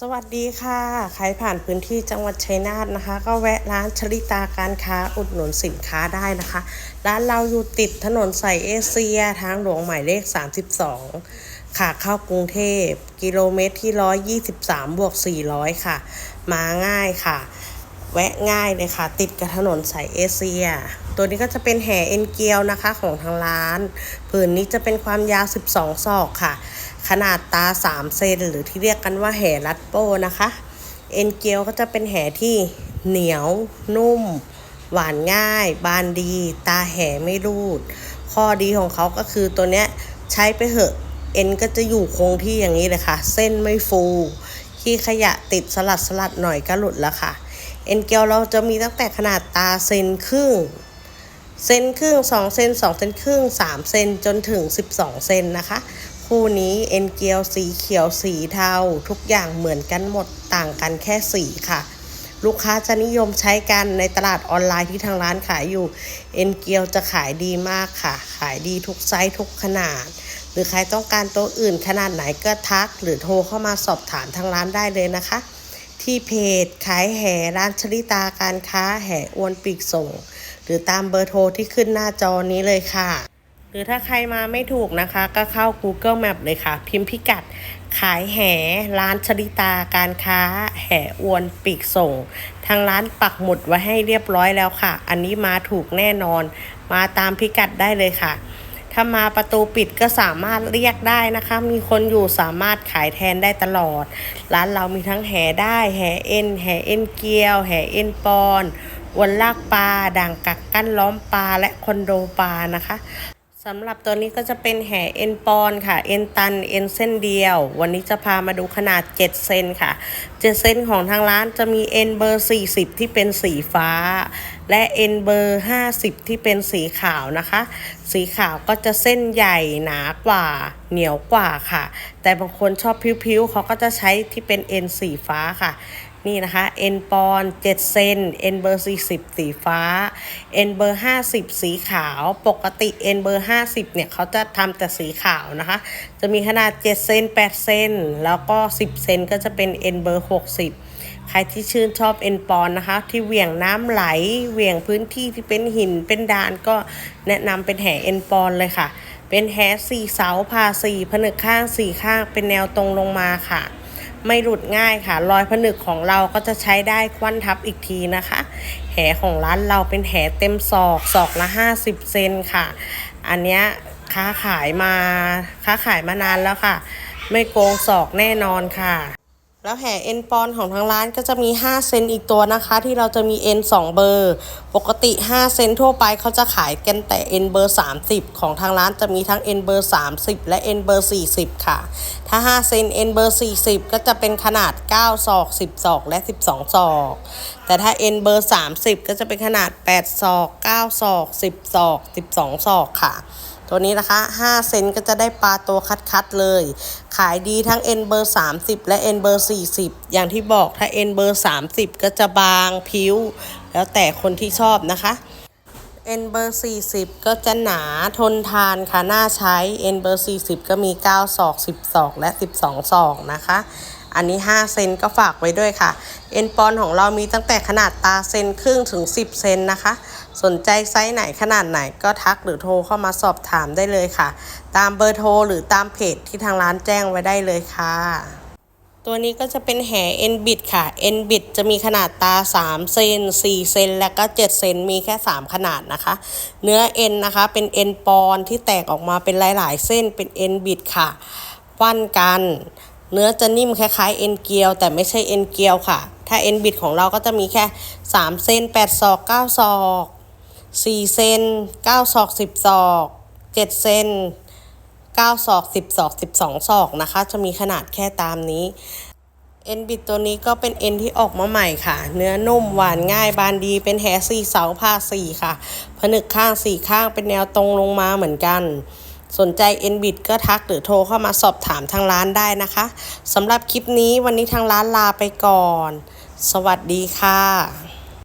สวัสดีค่ะ ใครผ่านพื้นที่จังหวัดชัยนาทนะคะ ก็แวะร้านชลิตาการค้าอุดหนุนสินค้าได้นะคะ ร้านเราอยู่ติดถนนสายเอเชียทางหลวงหมายเลข 32 ค่ะเข้ากรุงเทพ กิโลเมตรที่ 123 บวก 400 ค่ะ มาง่ายค่ะ แวะง่ายเลยค่ะ ติดกับถนนสายเอเชีย ตัวนี้ก็จะเป็นแห่เอ็นเกียวนะคะของทางร้าน ผืนนี้จะเป็นความยาว 12 ศอกค่ะ ขนาดตา 3 เซนหรือที่เรียกกันว่าแห่รัดโป้นะคะ เอ็นเกียวก็จะเป็นแห่ที่เหนียว นุ่ม หวานง่าย บานดี ตาแห่ไม่รูด ข้อดีของเขาก็คือตัวเนี้ยใช้ไปเหอะ เอ็นก็จะอยู่คงที่อย่างนี้เลยค่ะ เส้นไม่ฟูขี้ขยะติดสลัดสลัดหน่อยก็หลุดแล้วค่ะ เอ็นเกียวเราจะมีตั้งแต่ขนาดตาเซนครึ่งเซนครึ่ง2เซน2เซนครึ่ง3เซนจนถึง 12 เซนนะคะ คู่นี้เอ็นเกียวสีเขียวสีเทา ทุกอย่างเหมือนกันหมดต่างกันแค่สีค่ะ ลูกค้าจะนิยมใช้กันในตลาดออนไลน์ที่ทางร้านขายอยู่ เอ็นเกียวจะขายดีมากค่ะ ขายดีทุกไซส์ทุกขนาด หรือใครต้องการตัวอื่นขนาดไหนก็ทัก หรือโทรเข้ามาสอบถามทางร้านได้เลยนะคะ ที่เพจขายแห่ร้านชลิตาการค้าแห่อวนปีกส่ง หรือตามเบอร์โทรที่ขึ้นหน้าจอนี้เลยค่ะ หรือถ้าใครมาไม่ถูกนะคะ ก็เข้า Google Map เลยค่ะ พิมพ์พิกัดขายแห่ร้านชลิตาการค้า แห่อวนปีกส่ง ทางร้านปักหมุดไว้ให้เรียบร้อยแล้วค่ะ อันนี้มาถูกแน่นอน มาตามพิกัดได้เลยค่ะ ถ้ามาประตูปิดก็สามารถเรียกได้นะคะ มีคนอยู่สามารถขายแทนได้ตลอด ร้านเรามีทั้งแห่ได้แห่เอ็นแห่เอ็นเกียว แห่เอ็นปอนวนลากปลาด่างกักกั้นล้อมปลาและคอนโดปลานะคะ สำหรับตัวนี้ก็จะเป็นแห่เอ็นปอนค่ะ เอ็นตัน เอ็นเส้นเดียว วันนี้จะพามาดูขนาด 7 เซนค่ะ 7 เซนของทางร้านจะมีเอ็นเบอร์ 40 ที่เป็นสีฟ้า และเอ็นเบอร์ 50 ที่เป็นสีขาวนะคะ สีขาวก็จะเส้นใหญ่หนากว่า เหนียวกว่าค่ะ แต่บางคนชอบพิ้วๆเขาก็จะใช้ที่เป็นเอ็นสีฟ้าค่ะ นี่นะคะเอ็นปอน7เซนเอ็นเบอร์40สีฟ้าเอ็นเบอร์50สีขาว ปกติเอ็นเบอร์50เนี่ยเขาจะทำแต่สีขาวนะคะ จะมีขนาด7เซน8เซนแล้วก็10เซนก็จะเป็นเอ็นเบอร์60ใครที่ชื่นชอบเอ็นปอนนะคะ ที่เหวี่ยงน้ำไหลเหวี่ยงพื้นที่ที่เป็นหินเป็นดานก็แนะนำเป็นแห่เอ็นปอนเลยค่ะ เป็นแฮสี่เสาผ่าสี่ผนึกข้างสี่ข้างเป็นแนวตรงลงมาค่ะ ไม่หลุดง่ายค่ะ รอยผนึกของเราก็จะใช้ได้ควันทับอีกทีนะคะ แหของร้านเราเป็นแหเต็มศอกศอกละ 50 เซนค่ะ อันเนี้ยค้าขายมาค้าขายมานานแล้วค่ะ ไม่โกงศอกแน่นอนค่ะ แล้วแห่เอ็นปอนของทางร้านก็จะมี 5 เซนอีกตัวนะคะ ที่เราจะมีเอ็น2เบอร์ ปกติ 5 เซนทั่วไปเขาจะขายกันแต่เอ็นเบอร์ 30 ของทางร้านจะมีทั้งเอ็นเบอร์ 30 และเอ็นเบอร์ 40 ค่ะ ถ้า 5 เซนเอ็นเบอร์ 40 ก็จะเป็นขนาด 9 ศอก 10 ศอก และ 12 ศอก แต่ถ้าเอ็นเบอร์ 30 ก็จะเป็นขนาด 8 ศอก 9 ศอก 10 ศอก 12 ศอกค่ะ ตัวนี้นะคะ 5 เซนก็จะได้ปลาตัวคัดๆเลย ขายดีทั้ง N เบอร์ 30 และ N เบอร์ 40 อย่างที่บอกถ้า N เบอร์ 30 ก็จะบางผิว แล้วแต่คนที่ชอบนะคะ N เบอร์40 ก็จะหนาทนทานค่ะ น่าใช้ N เบอร์40 ก็มี 9 ศอก 10 ศอก และ 12 ศอกนะคะ อันนี้ 5 เซนก็ฝากไว้ด้วยค่ะ เอ็นปอนของเรามีตั้งแต่ขนาดตาเซนครึ่งถึง 10 เซนนะคะ สนใจไซส์ไหนขนาดไหนก็ทักหรือโทรเข้ามาสอบถามได้เลยค่ะ ตามเบอร์โทรหรือตามเพจที่ทางร้านแจ้งไว้ได้เลยค่ะตัวนี้ก็จะเป็นแหเอ็นบิดค่ะเอ็นบิดจะมีขนาดตา 3 เซน 4 เซน และก็ 7 เซน มีแค่ 3 ขนาดนะคะ เนื้อเอ็นนะคะ เป็นเอ็นปอนที่แตกออกมาเป็นหลาย ๆ เส้น เป็นเอ็นบิดค่ะควันกัน เนื้อจะนิ่มคล้ายๆเอ็นเกียว แต่ไม่ใช่เอ็นเกียวค่ะ ถ้าเอ็นบิดของเราก็จะมีแค่ 3 เซน8ศอก9ศอก4เซน9ศอก10ศอก7เซน9ศอก10ศอก12ศอกนะคะ จะมีขนาดแค่ตามนี้เอ็นบิดตัวนี้ก็เป็นเอ็นที่ออกมาใหม่ค่ะ เนื้อนุ่มหวานง่ายบานดีเป็นแฮสี่เสาผ้าสี่ค่ะ ผนึกข้างสี่ข้างเป็นแนวตรงลงมาเหมือนกัน สนใจเอ็นบิดก็ทักหรือโทรเข้ามาสอบถามทางร้านได้นะคะสำหรับคลิปนี้วันนี้ทางร้านลาไปก่อน สวัสดีค่ะ